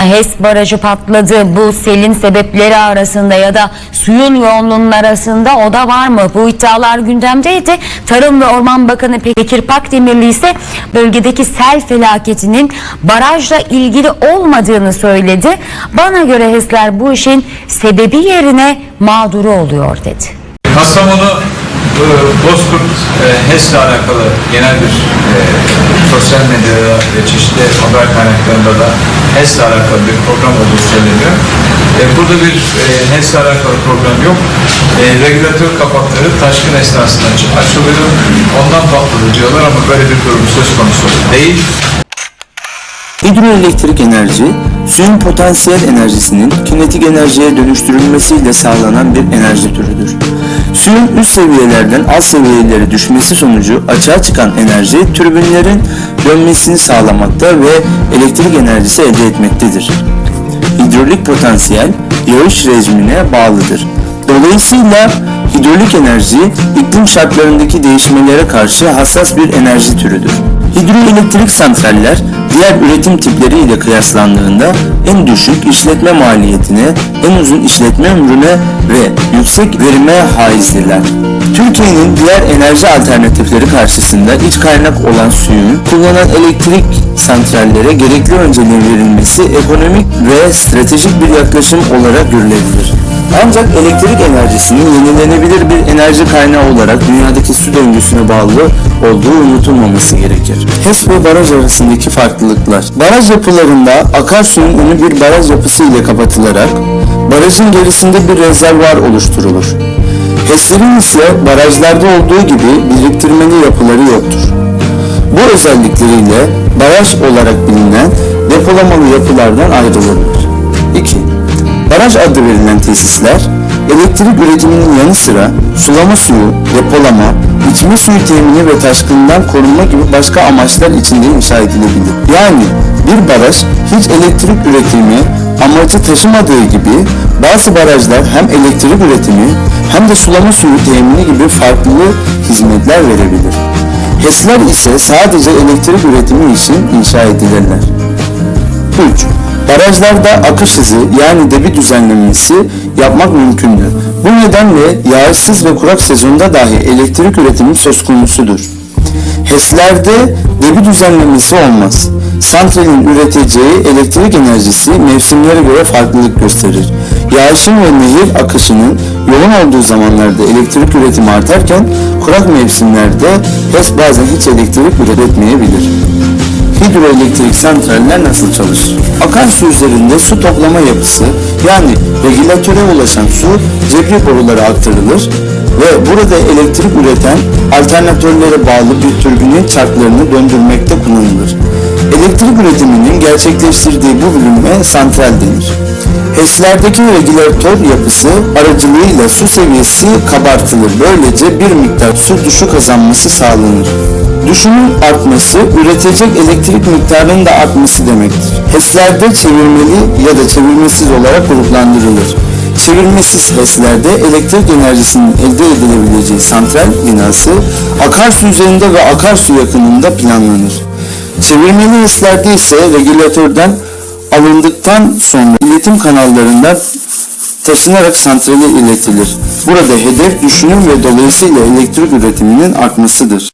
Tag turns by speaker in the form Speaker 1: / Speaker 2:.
Speaker 1: HES barajı patladı. Bu selin sebepleri arasında ya da suyun yoğunluğunun arasında o da var mı? Bu iddialar gündemdeydi. Tarım ve Orman Bakanı Bekir Pakdemirli ise bölgedeki sel felaketinin barajla ilgili olmadığını söyledi. Bana göre HES'ler bu işin sebebi yerine mağduru oluyor dedi.
Speaker 2: Kastamonu Bozkurt e, HES'le alakalı genel bir e, sosyal medyada ve çeşitli haber kaynaklarında da HES'le alakalı bir program olduğu söyleniyor. E, burada bir e, HES'le alakalı program yok. E, regülatör kapakları taşkın esnasında aç- açılıyor. Ondan patladı diyorlar ama böyle bir durum söz konusu değil.
Speaker 3: Hidroelektrik enerji, suyun potansiyel enerjisinin kinetik enerjiye dönüştürülmesiyle sağlanan bir enerji türüdür. Suyun üst seviyelerden alt seviyelere düşmesi sonucu açığa çıkan enerji türbinlerin dönmesini sağlamakta ve elektrik enerjisi elde etmektedir. Hidrolik potansiyel yağış rejimine bağlıdır. Dolayısıyla hidrolik enerji iklim şartlarındaki değişmelere karşı hassas bir enerji türüdür. Hidroelektrik santraller diğer üretim tipleri ile kıyaslandığında en düşük işletme maliyetine, en uzun işletme ömrüne ve yüksek verime haizdirler. Türkiye'nin diğer enerji alternatifleri karşısında iç kaynak olan suyun kullanan elektrik santrallere gerekli önceliğin verilmesi ekonomik ve stratejik bir yaklaşım olarak görülebilir. Ancak elektrik enerjisinin yenilenebilir bir enerji kaynağı olarak dünyadaki su döngüsüne bağlı olduğu unutulmaması gerekir. HES ve baraj arasındaki farklılıklar. Baraj yapılarında akarsuyun önü bir baraj yapısı ile kapatılarak barajın gerisinde bir rezervuar oluşturulur. HES'lerin ise barajlarda olduğu gibi biriktirmeli yapıları yoktur. Bu özellikleriyle baraj olarak bilinen depolamalı yapılardan ayrılırlar. 2. Baraj adı verilen tesisler, elektrik üretiminin yanı sıra sulama suyu, depolama, içme suyu temini ve taşkından korunma gibi başka amaçlar için de inşa edilebilir. Yani bir baraj hiç elektrik üretimi amacı taşımadığı gibi bazı barajlar hem elektrik üretimi hem de sulama suyu temini gibi farklı hizmetler verebilir. HES'ler ise sadece elektrik üretimi için inşa edilirler. 3. Barajlarda akış hızı yani debi düzenlemesi yapmak mümkündür. Bu nedenle yağışsız ve kurak sezonda dahi elektrik üretimi söz konusudur. HES'lerde debi düzenlemesi olmaz. Santralin üreteceği elektrik enerjisi mevsimlere göre farklılık gösterir. Yağışın ve nehir akışının yoğun olduğu zamanlarda elektrik üretimi artarken kurak mevsimlerde HES bazen hiç elektrik üretmeyebilir. Hidroelektrik santraller nasıl çalışır? Akarsu üzerinde su toplama yapısı yani regülatöre ulaşan su cebri borulara aktarılır ve burada elektrik üreten alternatörlere bağlı bir türbinin çarklarını döndürmekte kullanılır. Elektrik üretiminin gerçekleştirdiği bu bölüme santral denir. HES'lerdeki regülatör yapısı aracılığıyla su seviyesi kabartılır. Böylece bir miktar su düşük kazanması sağlanır. Düşümün artması, üretecek elektrik miktarının da artması demektir. HES'lerde çevirmeli ya da çevirmesiz olarak gruplandırılır. Çevirmesiz HES'lerde elektrik enerjisinin elde edilebileceği santral binası akarsu üzerinde ve akarsu yakınında planlanır. Çevirmeli HES'lerde ise regülatörden alındıktan sonra iletim kanallarından taşınarak santrale iletilir. Burada hedef düşünüm ve dolayısıyla elektrik üretiminin artmasıdır.